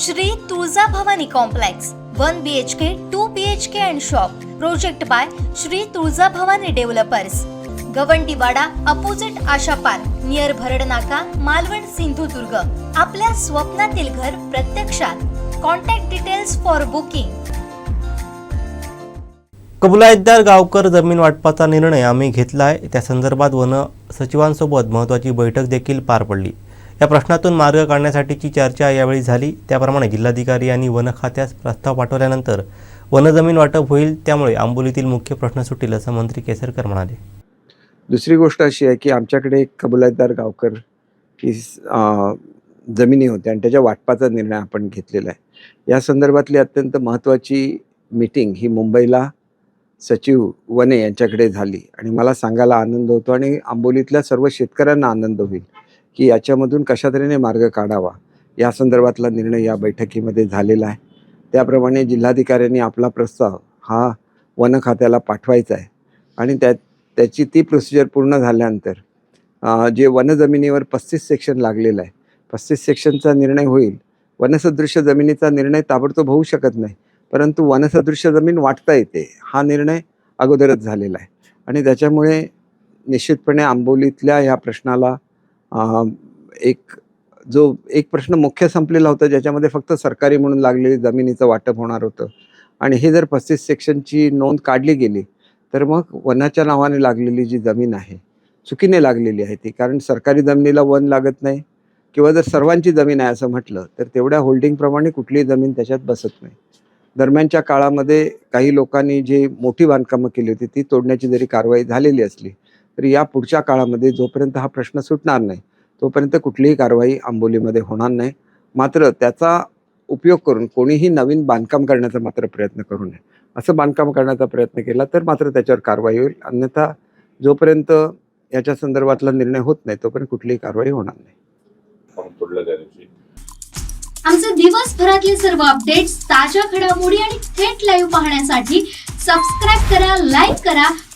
Shri Tuljabhavani complex one B H K two B H K and shop project by Shri Tuljabhavani developers Gawandiwada opposite Asha park near Bharad नाका मालवण सिंधुदुर्ग. आपल्या स्वप्नातील घर प्रत्यक्षात. Contact details for booking कबुलायतदार गावकर जमीन वाटपाचा निर्णय आम्ही घेतला आहे त्या संदर्भात वन सचिवांसोबत महत्त्वाची बैठक देखील पार पडली. या प्रश्नातून मार्ग काढण्यासाठीची चर्चा यावेळी झाली. त्याप्रमाणे जिल्हाधिकारी यांनी वन खात्यास प्रस्ताव पाठवल्यानंतर वनजमीन वाटप होईल त्यामुळे आंबोलीतील मुख्य प्रश्न सुटेल असं मंत्री केसरकर म्हणाले. दुसरी गोष्ट अशी आहे की आमच्याकडे एक कबुलातदार गावकर ही जमिनी होत्या आणि त्याच्या वाटपाचा निर्णय आपण घेतलेला आहे. या संदर्भातली अत्यंत महत्त्वाची मीटिंग ही मुंबईला सचिव वने यांच्याकडे झाली आणि मला सांगायला आनंद होतो आणि आंबोलीतल्या सर्व शेतकऱ्यांना आनंद होईल. की याच्यामधून कशा तऱ्हेने मार्ग काढावा? या संदर्भातला निर्णय या बैठकीमध्ये झालेला आहे. त्याप्रमाणे जिल्हाधिकाऱ्यांनी आपला प्रस्ताव हा वन खात्याला पाठवायचा आहे. आणि त्या त्याची ती प्रोसिजर पूर्ण झाल्यानंतर जे वनजमिनीवर पस्तीस सेक्शन लागलेलं आहे पस्तीस सेक्शनचा निर्णय होईल. वनसदृश्य जमिनीचा निर्णय ताबडतोब होऊ शकत नाही परंतु वनसदृश्य जमीन वाटता येते हा निर्णय अगोदरच झालेला आहे. आणि त्याच्यामुळे निश्चितपणे आंबोलीतल्या ह्या प्रश्नाला एक जो एक प्रश्न मुख्य संपलेला होता ज्याच्यामध्ये फक्त सरकारी म्हणून लागलेली जमिनीचं वाटप होणार होतं. आणि हे जर पस्तीस सेक्शनची नोंद काढली गेली तर मग वनाच्या नावाने लागलेली जी जमीन आहे चुकीने लागलेली आहे ती. कारण सरकारी जमिनीला वन लागत नाही किंवा जर सर्वांची जमीन आहे असं म्हटलं तर तेवढ्या होल्डिंगप्रमाणे कुठलीही जमीन त्याच्यात बसत नाही. दरम्यानच्या काळामध्ये काही लोकांनी जी मोठी बांधकामं केली होती ती तोडण्याची जरी कारवाई झालेली असली तरी या पुढच्या काळामध्ये जोपर्यंत हा प्रश्न सुटणार नाही तोपर्यंत कुठलीही कारवाई आंबोलीमध्ये होणार नाही. मात्र त्याचा उपयोग करून कोणीही नवीन बांधकाम करण्याचा मात्र प्रयत्न करू नये. असं बांधकाम करण्याचा प्रयत्न केला तर मात्र त्याच्यावर कारवाई होईल. अन्यथा जोपर्यंत याच्या संदर्भातला निर्णय होत नाही तोपर्यंत कुठलीही कारवाई होणार नाही. आमचे दिवसभरातले सर्व अपडेट्स ताज्या घडामोडी आणि थेट लाईव्ह पाहण्यासाठी सबस्क्राईब करा लाईक करा